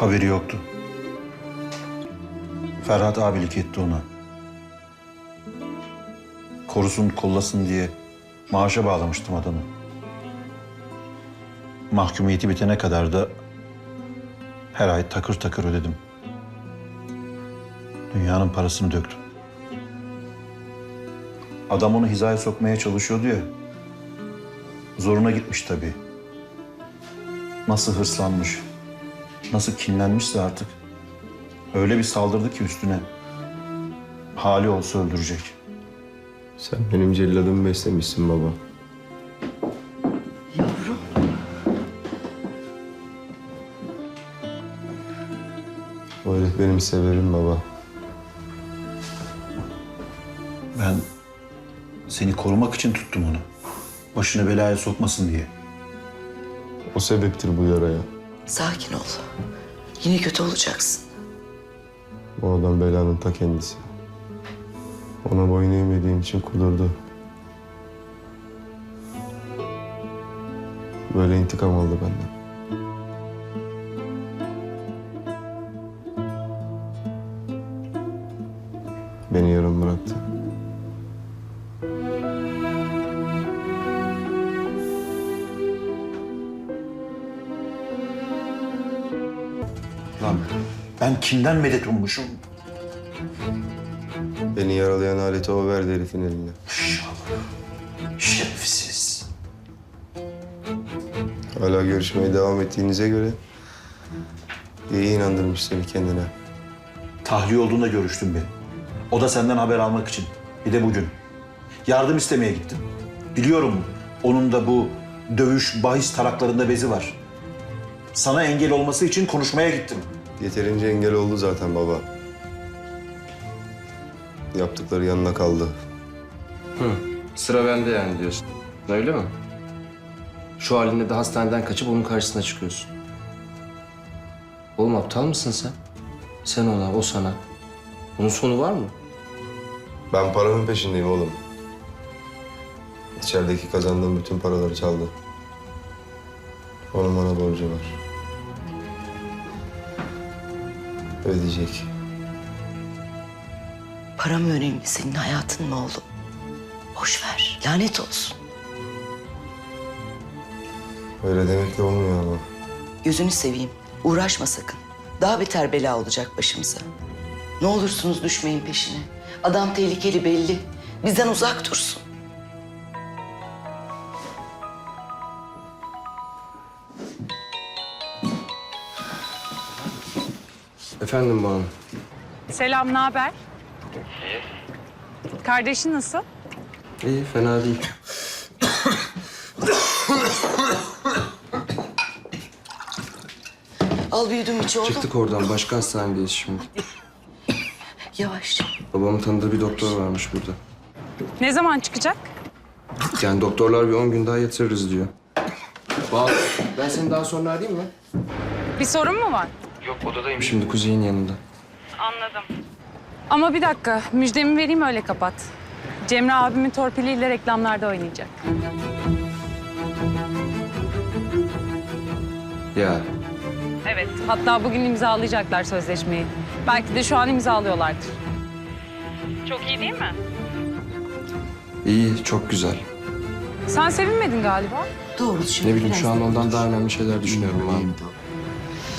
Haberi yoktu. Ferhat abilik etti ona. Korusun kollasın diye maaşa bağlamıştım adamı. Mahkumiyeti bitene kadar da her ay takır takır ödedim. Dünyanın parasını döktüm. Adam onu hizaya sokmaya çalışıyordu ya. Zoruna gitmiş tabii. Nasıl hırslanmış, nasıl kinlenmişse artık. Öyle bir saldırdı ki üstüne. Hali olsa öldürecek. Sen benim celladımı beslemişsin baba. Yavrum. O herif benim severim baba. Ben seni korumak için tuttum onu. Başını belaya sokmasın diye. O sebeptir bu yaraya. Sakin ol. Yine kötü olacaksın. O adam belanın ta kendisi. Ona boyun eğmediğim için kudurdu. Böyle intikam aldı benden. Beni yarım bıraktı. Ben kimden medet ummuşum? Beni yaralayan aleti o verdi herifin eline. Şerefsiz. Hala görüşmeye devam ettiğinize göre iyi inandırmış seni kendine. Tahliye olduğunda görüştüm ben. O da senden haber almak için. Bir de bugün. Yardım istemeye gittim. Biliyorum onun da bu dövüş, bahis taraklarında bezi var. Sana engel olması için konuşmaya gittim. Yeterince engel oldu zaten baba. Yaptıkları yanına kaldı. Hı. Sıra bende yani diyorsun. Öyle mi? Şu halinde de hastaneden kaçıp onun karşısına çıkıyorsun. Oğlum aptal mısın sen? Sen ona, o sana. Bunun sonu var mı? Ben paramın peşindeyim oğlum. İçerideki kazandığım bütün paraları çaldı. Onun bana borcu var. Ödeyecek. Para mı önemli senin hayatın mı oğlum? Boş ver. Lanet olsun. Öyle demekle olmuyor ama. Gözünü seveyim. Uğraşma sakın. Daha beter bela olacak başımıza. Ne olursunuz düşmeyin peşine. Adam tehlikeli belli. Bizden uzak dursun. Efendim bana. Selam, ne haber? Kardeşin nasıl? İyi, fena değil. Al bir yudum iç oğlum. Çıktık oradan. Başka hastanedeyiz şimdi. Yavaş. Babamın tanıdığı bir doktor varmış burada. Ne zaman çıkacak? Yani doktorlar bir on gün daha yatırırız diyor. Bağlı. Ben seni daha sonra arayayım mı? Bir sorun mu var? Yok odadayım. Şimdi Kuzey'in yanında. Anladım. Ama bir dakika, müjdemi vereyim öyle kapat. Cemre abimin torpiliyle reklamlarda oynayacak. Ya Evet, hatta bugün imzalayacaklar sözleşmeyi. Belki de şu an imzalıyorlardır. Çok iyi değil mi? iyi, çok güzel. Sen sevinmedin galiba. Doğru düşün. Ne bileyim şu an da- ondan daha önemli şeyler düşünüyorum abi.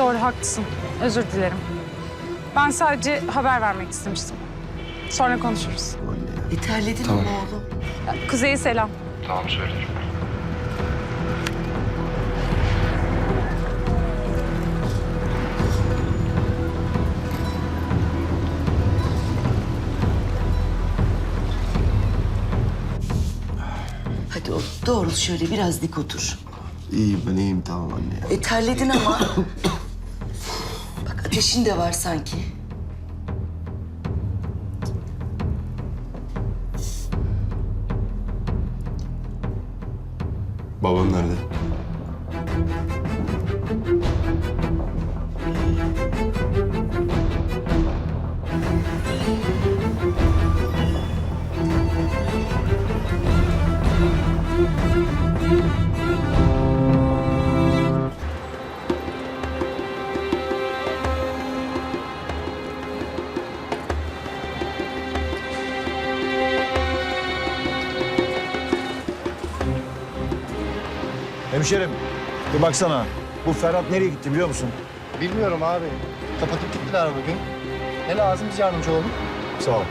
Doğru, haklısın. Özür dilerim. Ben sadece haber vermek istemiştim. Sonra konuşuruz. E, terledin Tamam. mi oğlum? Kuzey'e selam. Tamam söylerim. Hadi oğlum doğru şöyle biraz dik otur. İyiyim ben iyiyim tamam anne. E terledin ama. Ateşin de var sanki. Hemşerim bir baksana. Bu Ferhat nereye gitti biliyor musun? Bilmiyorum abi. Kapatıp gittiler bugün. Ne lazım biz yardımcı olalım. Sağ ol.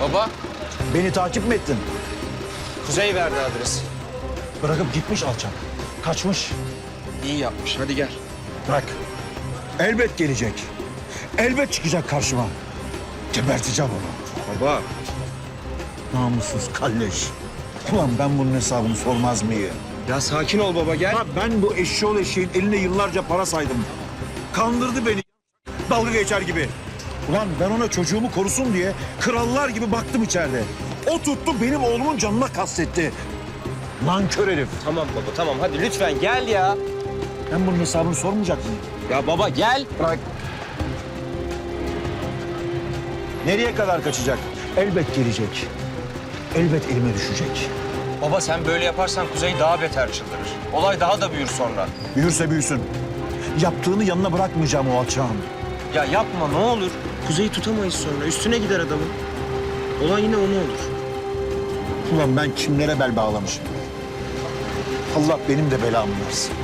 Baba, Beni takip mi ettin? Kuzey verdi adresi. Bırakıp gitmiş alçak. Kaçmış. İyi yapmış. Hadi gel. Bırak. Elbet gelecek. Elbet çıkacak karşıma. Geberteceğim onu. Baba. Namussuz kalleş. Ulan ben bunun hesabını sormaz mıyım? Ya sakin ol baba gel. Ya ben bu eşşoğlu eşeğin eline yıllarca para saydım. Kandırdı beni. Dalga geçer gibi. Ulan ben ona çocuğumu korusun diye krallar gibi baktım içeride. O tuttu benim oğlumun canına kastetti. Nankör herif. Tamam baba tamam hadi lütfen gel ya. Ben bunun hesabını sormayacak mıyım? Ya baba gel. Bırak. Nereye kadar kaçacak? Elbet gelecek. Elbet elime düşecek. Baba sen böyle yaparsan Kuzey daha beter çıldırır. Olay daha da büyür sonra. Büyürse büyüsün. Yaptığını yanına bırakmayacağım o alçağın. Ya yapma ne olur. Kuzey'i tutamayız sonra. Üstüne gider adamın. Olay yine ona olur. Ulan ben kimlere bel bağlamışım. Allah benim de belamı versin.